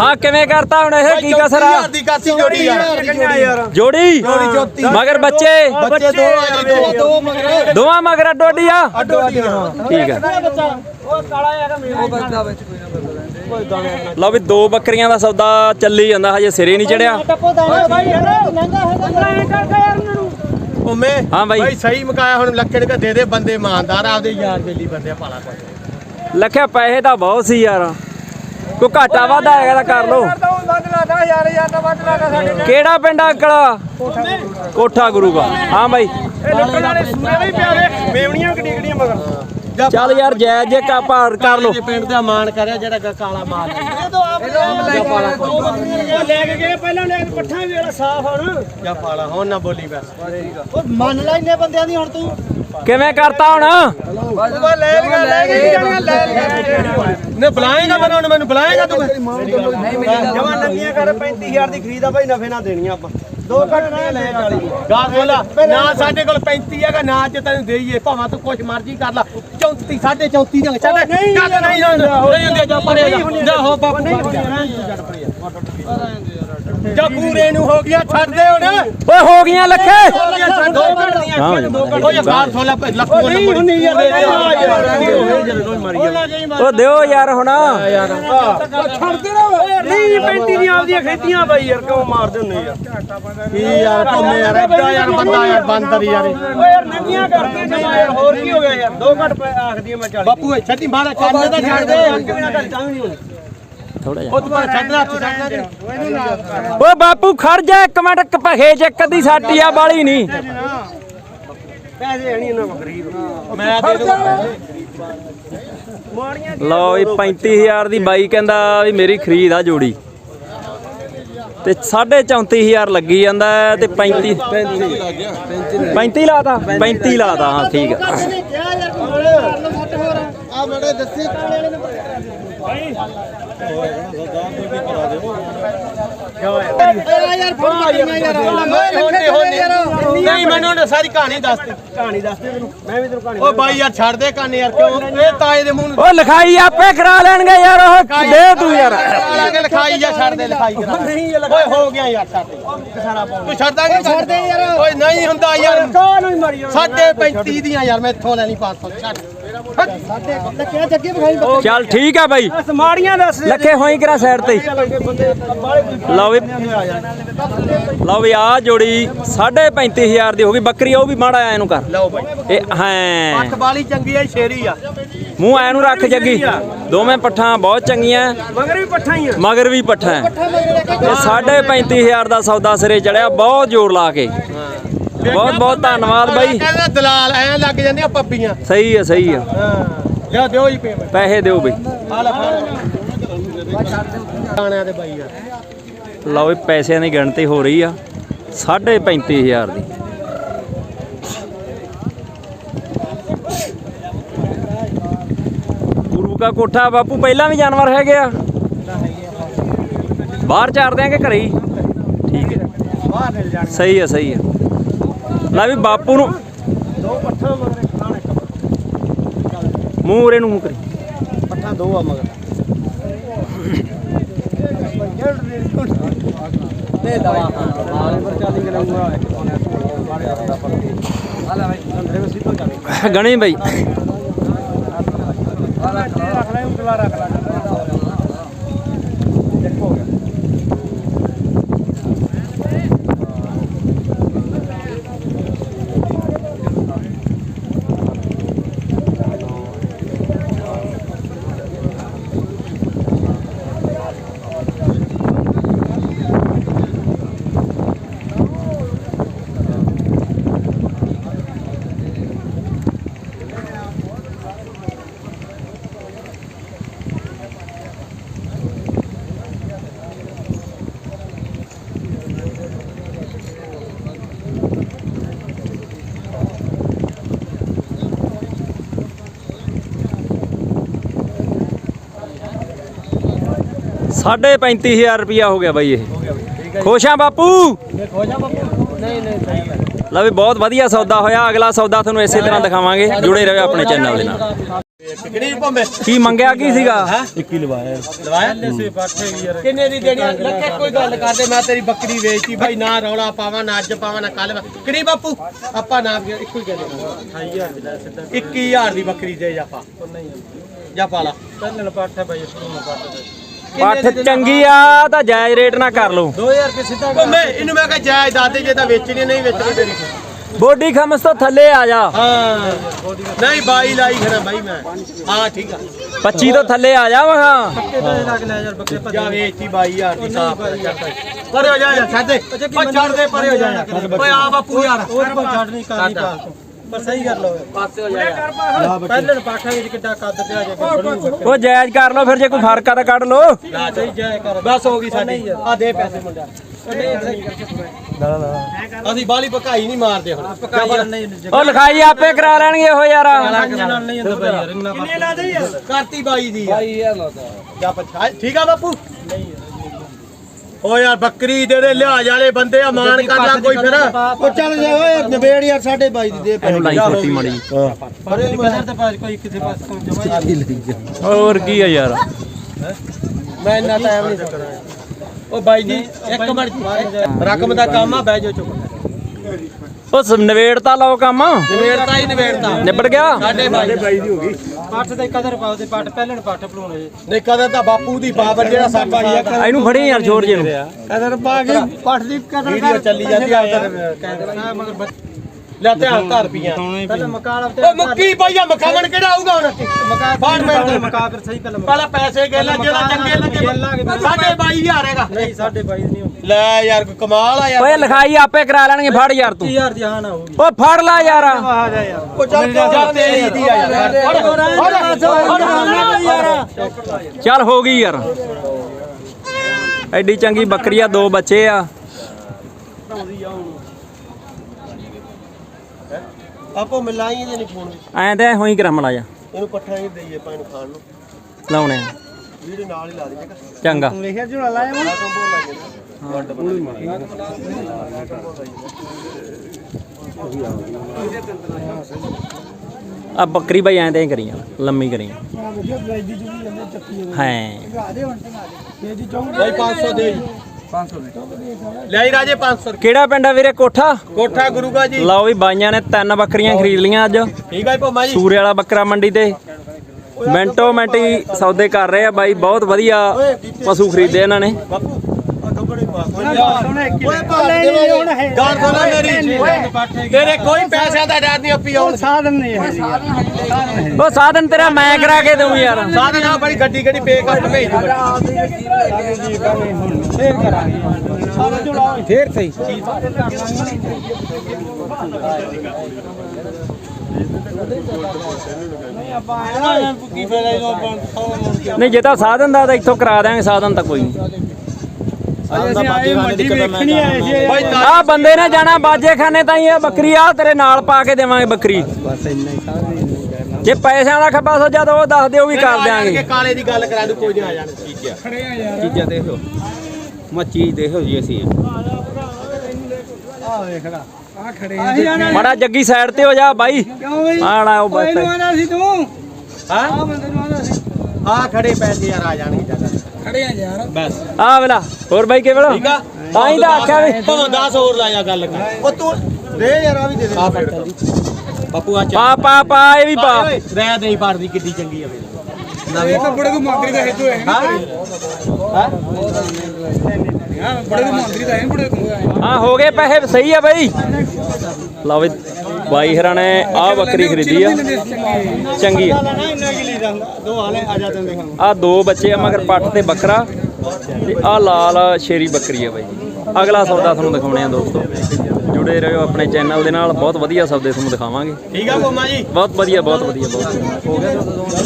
ਹਾਂ ਕਿਵੇਂ ਕਰਤਾ ਹੁਣ ਇਹ? ਕੀ ਕਸਰ ਆ? ਦੀ ਕਾਸੀ ਜੋੜੀ ਯਾਰ? ਜੋੜੀ? ਮਗਰ ਬੱਚੇ? ਬੱਚੇ ਦੋ ਆ ਦੋ ਦੋ ਮਗਰ। ਦੋਵਾਂ ਮਗਰ ਡੋਡੀ ਆ? ਠੀਕ ਹੈ ਲਓ ਵੀ ਦੋ ਬੱਕਰੀਆਂ ਦਾ ਸੌਦਾ ਚੱਲੀ ਜਾਂਦਾ ਹਜੇ ਸਿਰੇ ਨਹੀਂ ਚੜਿਆ। ਉਮੇ ਹਾਂ ਬਾਈ। ਬਾਈ ਸਹੀ ਮਕਾਇਆ ਹੁਣ ਲੱਕੜ ਕੇ ਦੇ ਦੇ ਬੰਦੇ ਇਮਾਨਦਾਰ ਆਪਦੇ ਯਾਰ ਬੇਲੀ ਬੰਦੇ ਪਾਲਾ ਕੋਈ ਲੱਖਿਆ ਪੈਸੇ ਤਾਂ ਬਹੁਤ ਸੀ ਯਾਰ। ਕੋ ਘਾਟਾ ਵਾਧਾ ਹੈਗਾ ਤਾਂ ਕਰ ਲੋ ਕਿਹੜਾ ਪਿੰਡ ਆ ਅੰਕਲ? ਕੋਠਾ ਗੁਰੂ ਦਾ। ਹਾਂ ਬਾਈ। ਚੱਲ ਯਾਰ ਜੈ ਜੇ ਕਾ ਪਾਰ ਕਰ ਲੋ ਪਿੰਡ ਦਾ ਮਾਣ ਕਰਿਆ ਜਿਹੜਾ ਕਾਲਾ ਮਾਲ ਲੈ ਕੇ ਗਏ ਪਹਿਲਾਂ ਲੈ ਕੇ ਪੱਠਾ ਵੀ ਜਿਹੜਾ ਸਾਫ਼ ਹੁਣ? ਜਾ ਪਾਲਾ ਹੁਣ ਨਾ ਬੋਲੀ ਬਸ ਉਹ ਮੰਨ ਲੈ ਇੰਨੇ ਬੰਦਿਆਂ ਦੀ ਹੁਣ ਤੂੰ ਕਿਵੇਂ ਕਰਤਾ ਹੁਣ ਲੈ ਲੈ ਕੇ ਜਾਣੀਆਂ ਲੈ ਲਿਆ ਨੇ ਬੁਲਾਏਗਾ ਮੈਨੂੰ ਹੁਣ ਮੈਨੂੰ ਬੁਲਾਏਗਾ ਤੂੰ ਜਮਾ ਨੰਗੀਆਂ ਕਰ 35000 ਦੀ ਖਰੀਦ ਆ ਭਾਈ ਨਫੇ ਨਾਲ ਦੇਣੀਆਂ ਆਪਾਂ। ਦੋ ਘੱਟ ਨਹੀਂ ਲੈ 40 ਦੀ। ਗਾਲ ਬੋਲਾ ਨਾ ਸਾਡੇ ਕੋਲ 35 ਹੈਗਾ ਨਾ ਅੱਜ ਤੈਨੂੰ ਦੇਈਏ। ਭਾਵੇਂ ਤੂੰ ਕੁਛ ਮਰਜ਼ੀ ਕਰ ਲਾ। 34 ਸਾਢੇ 34 ਦੇ ਚੱਲ ਨਹੀਂ ਨਹੀਂ ਨਹੀਂ ਹੁੰਦੇ ਜਾ ਪਰੇ ਜਾ। ਹੋ ਬਾਪੂ ਜਾ ਪੂਰੇ ਨੂੰ ਹੋ ਗਿਆ ਛੱਡ ਦੇ ਹੁਣ। ਓਏ ਹੋ ਗਈਆਂ ਲੱਖੇ। ਦੋ। ਘੰਟ ਦੀਆਂ ਹਾਂ ਜੀ। ਉਹ ਯਾਰ ਗਾਲ ਸੋਲਾ ਲੱਖੋਂ ਨਹੀਂ ਹੁੰਦੀ ਯਾਰ ਓ ਦਿਓ ਯਾਰ ਹੁਣ। ਛੱਡਦੇ ਨਾ। ਨਹੀਂ 35 ਦੀਆਂ ਆਪਦੀਆਂ ਖੇਤੀਆਂ ਬਾਈ ਯਾਰ ਕਿਉਂ ਮਾਰਦੇ ਹੁੰਦੇ ਯਾਰ ਕੀ ਯਾਰ ਪੰਮੇ ਯਾਰ ਐਡਾ ਯਾਰ ਬੰਦਾ ਯਾਰ ਬਾਂਦਰ ਯਾਰ। ਇਹ। ਓ ਯਾਰ ਨੰਗੀਆਂ ਕਰਦੇ ਜਮਾ ਯਾਰ ਹੋਰ ਕੀ ਹੋ ਗਿਆ ਯਾਰ? ਦੋ ਘੱਟ ਪੈ ਆਖਦੀ ਮੈਂ 40 ਬਾਪੂ ਛੱਡੀ ਮਾਰਾ ਕੰਨ ਦਾ ਛੱਡ ਦੇ। ਬਿਨਾ ਗੱਲ ਤਾਂ ਵੀ ਨਹੀਂ ਹੋਣੀ ਥੋੜਾ ਉਹ ਛੱਡਣਾ ਹੱਥ ਛੱਡਣਾ ਓਏ ਬਾਪੂ ਖੜ ਜਾ ਇੱਕ ਮਿੰਟ ਕ ਭਖੇ ਚ ਇੱਕ ਅੱਧੀ ਸਾਟੀ ਆ ਬਾਲੀ ਨਹੀਂ। ਪੈਸੇ ਹੈ ਨਹੀਂ ਇਹਨਾਂ ਕੋਲ। ਗਰੀਬ ਮੈਂ ਦੇ ਦੂੰਗਾ ਲਓ ਵੀ 35000 ਦੀ ਬਾਈ ਕਹਿੰਦਾ ਵੀ ਮੇਰੀ ਖਰੀਦ ਆ ਜੋੜੀ। ਤੇ 34000 ਲੱਗੀ ਜਾਂਦਾ ਤੇ 35 35 ਲਾਤਾ 35 ਲਾਤਾ ਹਾਂ ਠੀਕ ਹੈ ਨਹੀਂ ਮੈਨੂੰ ਉਹਨੇ ਸਾਰੀ ਕਹਾਣੀ ਦੱਸ ਦੇ ਕਹਾਣੀ ਦੱਸ ਦੇ ਤੈਨੂੰ ਮੈਂ ਵੀ ਤੈਨੂੰ ਕਹਾਣੀ ਉਹ ਬਾਈ ਯਾਰ ਛੱਡ ਦੇ ਕੰਨ ਯਾਰ ਕਿਉਂ? ਇਹ ਤਾਏ ਦੇ ਮੂੰਹ ਨੂੰ ਓ ਲਿਖਾਈ ਆਪੇ ਕਰਾ ਲੈਣਗੇ ਯਾਰ ਉਹ ਦੇ ਤੂੰ ਯਾਰ। ਲਿਖਾਈ ਜਾ ਛੱਡ ਦੇ ਲਿਖਾਈ ਕਰਾ ਨਹੀਂ ਓਏ ਹੋ ਗਿਆ ਯਾਰ ਛੱਡ ਦੇ। ਤੂੰ ਛੱਡਦਾ ਕਿ ਛੱਡ ਦੇ ਯਾਰ। ਓਏ ਨਹੀਂ ਹੁੰਦਾ ਯਾਰ। ਸਾਢੇ 35 ਦੀਆਂ ਯਾਰ ਮੈਂ ਇੱਥੋਂ ਲੈਣੀ 500 ਛੱਡ। ਚੱਲ ਠੀਕ ਆ ਬਾਈ। ਮਾੜੀਆਂ ਦੱਸ ਲੱਖੇ ਹੋਈ ਕਰਾ ਸਾਈਡ ਤੇ। ਲਓ ਵੀ ਲਓ ਵੀ ਆ ਜੋੜੀ 35000 ਦੀ ਹੋ ਗਈ। ਬੱਕਰੀ ਉਹ ਵੀ ਮਾੜਾ ਐ ਇਹਨੂੰ ਕਰ। ਲਓ ਬਾਈ। ਇਹ ਹਾਂ। ਅੱਖ ਵਾਲੀ ਚੰਗੀ ਆ ਸ਼ੇਰੀ ਆ। ਮੂੰਹ ਐ ਨੂੰ ਰੱਖ ਜੱਗੀ। ਦੋਵੇਂ ਪੱਠਾਂ ਬਹੁਤ ਚੰਗੀਆਂ। ਮਗਰ ਵੀ ਪੱਠਾ ਹੀ ਆ। ਮਗਰ ਵੀ ਪੱਠਾ। ਹੈ ਇਹ 35000 ਦਾ ਸੌਦਾ ਸਿਰੇ ਚੜਿਆ ਬਹੁਤ ਜ਼ੋਰ ਲਾ ਕੇ। ਬਹੁਤ ਬਹੁਤ ਧੰਨਵਾਦ ਬਾਈ। ਕਹਿੰਦਾ ਦਲਾਲ ਐ ਲੱਗ ਜਾਂਦੀਆਂ ਪੱਪੀਆਂ। ਸਹੀ ਹੈ ਸਹੀ ਹਾਂ ਜਾ ਦਿਓ ਜੀ ਪੇਮੈਂਟ ਪੈਸੇ ਦਿਓ ਬਈ। ਆ ਲੈ ਖਾਣਿਆਂ ਦੇ ਬਾਈ ਯਾਰ ਲਓ ਵੀ ਪੈਸਿਆਂ ਦੀ ਗਿਣਤੀ ਹੋ ਰਹੀ ਆ 35000 ਦੀ। ਗੁਰੂ ਕਾ ਕੋਠਾ ਬਾਪੂ ਪਹਿਲਾਂ ਵੀ ਜਾਨਵਰ ਹੈਗੇ ਆ। ਬਾਹਰ ਚਾਰ ਦਿਆਂਗੇ ਘਰੇ ਹੀ। ਠੀਕ ਹੈ। ਸਹੀ ਹੈ ਸਹੀ ਹੈ ਲੈ ਵੀ ਬਾਪੂ ਨੂੰ ਦੋ ਪੱਠਾ ਮਗਰ ਖਾਣੇ ਮੂੰਹ ਉਰੇ ਨੂੰ ਮੂੰਹ ਕਰੀ ਪੱਠਾ ਦੋ ਆ ਮਗਰ ਦੇ ਦਵਾ ਮਾਲੇ ਪਰ ਚਾਲੀ ਇੱਕ ਚੱਲ ਗਣੀ ਬਈ ਰੱਖ ਲੈ ਉਂਗਲਾ ਰੱਖ ਲੈ ਸਾਢੇ 35000 ਰੁਪਿਆ ਹੋ ਗਿਆ ਬਾਈ ਇਹ। ਖੁਸ਼ ਆ ਬਾਪੂ? ਨਹੀਂ ਨਹੀਂ ਸਹੀ ਹੈ ਲੈ ਵੀ ਬਹੁਤ ਵਧੀਆ ਸੌਦਾ ਹੋਇਆ। ਅਗਲਾ ਸੌਦਾ ਤੁਹਾਨੂੰ ਇਸੇ ਤਰ੍ਹਾਂ ਦਿਖਾਵਾਂਗੇ। ਜੁੜੇ ਰਹੋ ਆਪਣੇ ਚੈਨਲ ਦੇ ਨਾਲ। ਕਿਹੜੀ ਭੰਮੇ ਕੀ ਮੰਗਿਆ ਕੀ ਸੀਗਾ? ਲਵਾਇਆ। ਕਿੰਨੇ ਦੀ ਦੇਣੀ? ਲੱਕੇ ਕੋਈ ਗੱਲ ਕਰਦੇ ਮੈਂ ਤੇਰੀ ਬੱਕਰੀ ਵੇਚਤੀ। ਭਾਈ ਨਾ ਰੌਲਾ ਪਾਵਾਂ ਨਾ ਅੱਜ ਪਾਵਾਂ ਨਾ ਕੱਲ ਕਿਹੜੀ ਬਾਪੂ? ਆਪਾਂ ਨਾ ਇੱਕੋ ਹੀ ਕਹਿੰਦੇ 21000 ਦੀ ਬੱਕਰੀ ਦੇ ਜਾ ਪਾ। ਜਾ ਪਾ ਲਾ। ਚੱਲਣ ਪਾਠਾ ਬਾਈ ਸ਼ੁਰੂ ਨੂੰ ਪਾਠਾ ਪੱਠ ਚੰਗੀ ਆ ਤਾਂ ਜਾਇਜ਼ ਰੇਟ ਨਾ ਕਰ ਲਓ। 2000 ਰੁਪਏ ਸਿੱਧਾ ਭੰਮੇ ਇਹਨੂੰ ਮੈਂ ਕਿਹਾ ਜਾਇਜ਼ ਦਾਦੇ ਜੇ ਤਾਂ ਵੇਚਣੀ ਨਹੀਂ ਵੇਚਣੀ ਤੇਰੀ। ਬੋਡੀ ਖਮਸ ਤੋਂ ਥੱਲੇ ਆ ਜਾ। ਹਾਂ। ਨਹੀਂ ਬਾਈ ਲਾਈ ਖੜਾ ਬਾਈ ਮੈਂ। ਹਾਂ ਠੀਕ ਆ। 25 ਤੋਂ ਥੱਲੇ ਆ ਜਾ ਮਹਾ ਪੱਕੇ ਪੈਸੇ ਲੱਗ ਲੈ ਯਾਰ ਬੱਕਰੇ ਭੱਜ ਜਾ ਵੇਚਤੀ 22000 ਦੀ ਸਾਫ਼ ਪਰੇ ਹੋ ਜਾ ਜਾ ਛੱਡ ਦੇ। ਓ ਛੱਡ ਦੇ ਪਰੇ ਹੋ ਜਾ ਓਏ ਆ ਬਾਪੂ ਯਾਰ। ਉਹ ਛੱਡ ਨਹੀਂ ਕਰਨੀ ਤੂੰ। ਪਰ ਸਹੀ ਕਰ ਲਓ। ਪਾਸੇ ਹੋ ਜਾ ਯਾਰ ਪਹਿਲੇ ਪਾਠਾ ਵਿੱਚ ਕਿੱਡਾ ਕੱਦ ਪਿਆ ਜੇ ਬੱਕਰੀ ਉਹ ਜਾਇਜ਼ ਕਰ ਲਓ ਫਿਰ ਜੇ ਕੋਈ ਫ਼ਰਕ ਆ ਤਾਂ ਕੱਢ ਲਓ। ਸਹੀ ਜਾਏ ਕਰ ਬਸ ਹੋ ਗਈ ਸਾਡੀ। ਆ। ਦੇ ਪੈਸੇ ਮੁੰਡਾ। ਅਸੀਂ ਬਾਲੀ ਪਕਾਈ ਨਹੀਂ ਮਾਰਦੇ ਹੁਣ। ਨਹੀਂ ਉਹ ਲਿਖਾਈ ਆਪੇ ਕਰਾ ਲੈਣਗੇ ਉਹ ਯਾਰ। ਨਹੀਂ ਕਿੰਨੇ ਲਾ ਦੇ ਯਾਰ ਕਰਤੀ ਬਾਈ ਦੀ। ਬਾਈ ਯਾਰ ਲਾਦਾ ਜਾ ਪਛਾ ਠੀਕ ਆ ਬਾਪੂ। ਓ ਯਾਰ ਬੱਕਰੀ ਦੇ ਦੇ ਲਿਹਾਜ਼ ਵਾਲੇ ਬੰਦੇ ਆ ਮਾਨ ਕਰ ਲਾ ਕੋਈ ਫਿਰ। ਉਹ ਚੱਲ ਜਾ ਓਏ ਨਿਬੇੜ ਯਾਰ ਸਾਡੇ ਬਾਈ ਦੀ ਦੇ ਇਹਨੂੰ ਲਾਈ ਛੋਟੀ ਮੜੀ ਪਰ ਇਹ ਕਦਰ ਤੇ ਪਾਸ ਕੋਈ ਕਿਸੇ ਪਾਸ ਤੋਂ ਜਮਾ ਹੀ ਹੋਰ ਕੀ ਆ ਯਾਰ? ਮੈਂ ਇੰਨਾ ਟਾਈਮ ਨਹੀਂ ਸਕਣਾ ਓ ਬਾਈ ਜੀ ਇੱਕ ਮਿੰਟ। ਰਕਮ ਦਾ ਕੰਮ ਆ ਬਹਿ ਜਾਓ ਚੁੱਪ। ਉਹ ਸ- ਨਵੇੜ ਤਾਂ ਲਓ ਕੰਮ। ਨਵੇੜਤਾ ਹੀ ਨਵੇੜਤਾ ਨਿਬੜ ਗਿਆ? ਸਾਡੇ ਬਾਈ ਪਾਠ ਦੇ ਕਦਰ ਪਾਉ ਤੇ ਪਾਠ ਪਹਿਲਣ ਪਾਠ ਪਲਾਉਣੇ ਜੇ। ਨਹੀਂ ਕਦਰ ਤਾਂ ਬਾਪੂ ਦੀ ਬਾਬਰ ਜਿਹੜਾ ਸਾਡਾ ਇਹਨੂੰ ਫੜੀ ਯਾਰ ਛੋੜ ਜੇ ਨੂੰ। ਕਦਰ ਪਾ ਕੇ ਪਾਠ ਦੀ ਕਦਰ ਵੀਡੀਓ ਚੱਲੀ ਜਾਂਦੀ ਆ ਉਧਰ ਕਹਿੰਦੇ ਨਾ ਲੈ ਧਿਆਨ ਧਰ ਪੀਆਂ ਪਹਿਲਾਂ ਮਕਾਲ ਓ ਮੁੱਕੀ ਪਈਆ ਮਖਾਵਣ ਕਿਹੜਾ ਆਊਗਾ ਹੁਣ? ਮਕਾ ਬਾਹਰ ਮਿੰਟ ਦੇ ਮਕਾ ਫਿਰ ਸਹੀ ਪਹਿਲਾਂ ਪਹਿਲਾਂ ਪੈਸੇ ਗੇਲਾ ਜਿਹੜਾ ਚੰਗੇ ਲੱਗੇ। ਸਾਡੇ 22000 ਹੈਗਾ। ਨਹੀਂ ਸਾਡੇ ਬਾਈ ਦੀ ਨਹੀਂ ਹੁੰਦੀ। ਲੈ ਯਾਰ ਕੋਈ ਕਮਾਲ ਆ ਯਾਰ। ਓਏ ਲਿਖਾਈ ਆਪੇ ਕਰਾ ਲੈਣਗੇ ਫੜ ਯਾਰ ਤੂੰ। 30000 ਦੀ ਹਾਂ ਨਾ ਹੋਊਗੀ ਓ ਫੜ ਲੈ ਯਾਰ। ਆ ਜਾ ਯਾਰ। ਉਹ ਚੱਲ ਜਾ ਤੇਰੀ ਦੀ ਆ ਯਾਰ। ਚੱਲ ਹੋ ਗਈ ਯਾਰ। ਐਡੀ ਚੰਗੀ ਬੱਕਰੀ ਆ ਦੋ ਬੱਚੇ ਆ। ਆਪੋ ਮਿਲਾਈ ਇਹਦੇ ਨਹੀਂ ਫੋਨ ਐਂ ਤੇ ਹੋਈ ਕਰਾਮਲਾ ਜਾ ਇਹਨੂੰ ਪੱਠਾ ਹੀ ਦਈਏ ਪਾਣ ਖਾਣ ਨੂੰ। ਲਾਉਣੇ ਆ। ਵੀਡੀਓ ਨਾਲ ਹੀ ਲਾ ਦੇ ਚੰਗਾ। ਲਿਖਿਆ ਝੋਲਾ ਲਾਇਆ ਮੈਂ ਆ ਬੱਕਰੀ ਬਾਈ ਐਂ ਤੇ ਹੀ ਕਰੀ ਆ ਲੰਮੀ ਕਰੀ ਆ ਹੈ। ਭਾਈ 500 ਦੇ। 500 ਲੈ ਆਈ ਰਾਜੇ 500 ਕਿਹੜਾ ਪਿੰਡ ਆ ਵੀਰੇ? ਕੋਠਾ? ਕੋਠਾ ਗੁਰੂਗਾ ਜੀ। ਲਓ ਵੀ ਬਾਈਆਂ ਨੇ ਤਿੰਨ ਬੱਕਰੀਆਂ ਖਰੀਦ ਲੀਆਂ ਅੱਜ। ਠੀਕ ਹੈ ਭੋਮਾ ਜੀ। ਸੂਰੇ ਵਾਲਾ ਬੱਕਰਾ ਮੰਡੀ ਤੇ। ਮਿੰਟੋ ਮਿੰਟੀ ਸੌਦੇ ਕਰ ਰਹੇ ਆ ਬਾਈ। ਬਹੁਤ ਵਧੀਆ ਪਸ਼ੂ ਖਰੀਦੇ ਇਹਨਾਂ ਨੇ। ਬਾਪੂ ਆ ਕੱਪੜੇ ਪਾ ਓਏ ਭਾਲੇ ਹੁਣ ਹੈ ਗਾਲ ਖੋਲਾ ਮੇਰੀ ਤੇਰੇ ਕੋਈ ਪੈਸਿਆਂ ਦਾ ਡਰ ਨਹੀਂ ਅੱਪੀ ਆਉਣ ਸਾਧਨ ਨਹੀਂ ਹੈ ਉਹ ਸਾਧਨ ਤੇਰਾ ਮੈਂ ਕਰਾ ਕੇ ਦਊਂ ਯਾਰ। ਸਾਧਨ ਆ ਬੜੀ ਗੱਡੀ ਗੱਡੀ ਪੇ ਕਰ ਭੇਜ ਦੂੰ ਫੇਰ ਕਰਾਂਗੇ ਸਾਧਨ ਝੋਲਾ ਫੇਰ ਸਹੀ ਨਹੀਂ ਜੇ ਤਾਂ ਸਾਧਨ ਦਾ ਤਾਂ ਇੱਥੋਂ ਕਰਾ ਦਿਆਂਗੇ ਸਾਧਨ ਤਾਂ ਕੋਈ ਨਹੀਂ। ਅਸੀਂ ਆਏ ਮੰਡੀ ਵੇਖਣੀ ਆਏ ਸੀ। ਭਾਈ ਤਾਂ ਆ ਬੰਦੇ ਨੇ ਜਾਣਾ ਬਾਜੇ ਖਾਨੇ ਤਾਂ ਹੀ ਇਹ ਬੱਕਰੀ ਆ ਤੇਰੇ ਨਾਲ ਪਾ ਕੇ ਦੇਵਾਂਗੇ ਬੱਕਰੀ। ਬਸ ਇੰਨਾ ਹੀ ਸਾਧਨ ਜੇ ਪੈਸਿਆਂ ਦਾ ਖੱਬਾ ਸੋਜਾ ਤਾਂ ਉਹ ਦੱਸ ਦਿਓ ਵੀ ਕਰ ਦਿਆਂਗੇ। ਕਾਲੇ ਦੀ ਗੱਲ ਕਰਾ ਦੂ ਕੋਈ ਨਹੀਂ ਆ ਜਾਣ। ਠੀਕ ਹੈ ਚੀਜ਼ਾਂ ਦੇਖੋ। ਮੈਂ ਚੀਜ਼ ਦੇਖੋ ਜੀ ਅਸੀਂ। ਆ ਵੇਖੜਾ ਆ ਖੜੇ ਆ। ਮਾੜਾ ਜੱਗੀ ਸਾਈਡ ਤੇ ਹੋ ਜਾ ਬਾਈ। ਕਿਉਂ ਬਈ? ਆਣਾ ਉਹ ਬਸ। ਆਂਦਾ ਸੀ ਤੂੰ? ਹਾਂ? ਆ ਬੰਦੇ ਨੂੰ ਆਂਦਾ ਸੀ। ਆ ਖੜੇ ਪੈਸੇ ਯਾਰ ਆ ਜਾਣਗੇ ਖੜੇ ਆ ਯਾਰ। ਬਸ। ਆ ਵੇਲਾ ਹੋਰ ਬਾਈ ਕਿਵੇਂ ਠੀਕ ਆ? ਤਾਂ ਹੀ ਤਾਂ ਆਖਿਆ ਵੀ ਭਾਵੇਂ 10 ਹੋਰ ਲਾਇਆ ਗੱਲ ਕਰ। ਉਹ ਤੂੰ ਦੇ ਯਾਰ ਆ ਵੀ ਦੇ ਦੇ। ਆ ਬਾਪੂ ਆ ਪਾ ਪਾ ਪਾ ਇਹ ਵੀ ਪਾ। ਰਹਿ ਦੇ ਪੜਦੀ ਕਿੱਡੀ ਚੰਗੀ ਆ ਮੇਰੀ ਇਹ ਤਾਂ ਬੜੇ ਕੋ ਮੰਤਰੀ ਦਾ ਹੈਜੋ ਹੈ? ਹਾਂ? ਹਾਂ ਬੜੇ ਕੋ ਮੰਤਰੀ ਦਾ ਹੈ ਬੜੇ ਕੋ ਹਾਂ ਹੋ ਗਏ ਪੈਸੇ ਸਹੀ ਆ ਬਾਈ। ਲਓ ਵੀ। ਬਾਈ ਹਰਾਂ ਨੇ ਆ ਬੱਕਰੀ ਖਰੀਦੀ ਆ। ਚੰਗੀ ਆ। ਆ ਦੋ ਬੱਚੇ ਆ ਮਗਰ ਪੱਟ ਤੇ ਬੱਕਰਾ। ਤੇ ਆ ਲਾਲ ਸ਼ੇਰੀ ਬੱਕਰੀ ਆ ਬਾਈ। ਅਗਲਾ ਸੌਦਾ ਤੁਹਾਨੂੰ ਦਿਖਾਉਣੇ ਆ ਦੋਸਤੋ। ਜੁੜੇ ਰਹੋ ਆਪਣੇ ਚੈਨਲ ਦੇ ਨਾਲ। ਬਹੁਤ ਵਧੀਆ ਸੌਦੇ ਤੁਹਾਨੂੰ ਦਿਖਾਵਾਂਗੇ। ਠੀਕ ਆ ਕੋਮਾ ਜੀ। ਬਹੁਤ ਵਧੀਆ ਬਹੁਤ ਵਧੀਆ ਬਹੁਤ ਵਧੀਆ। ਹੋ ਗਿਆ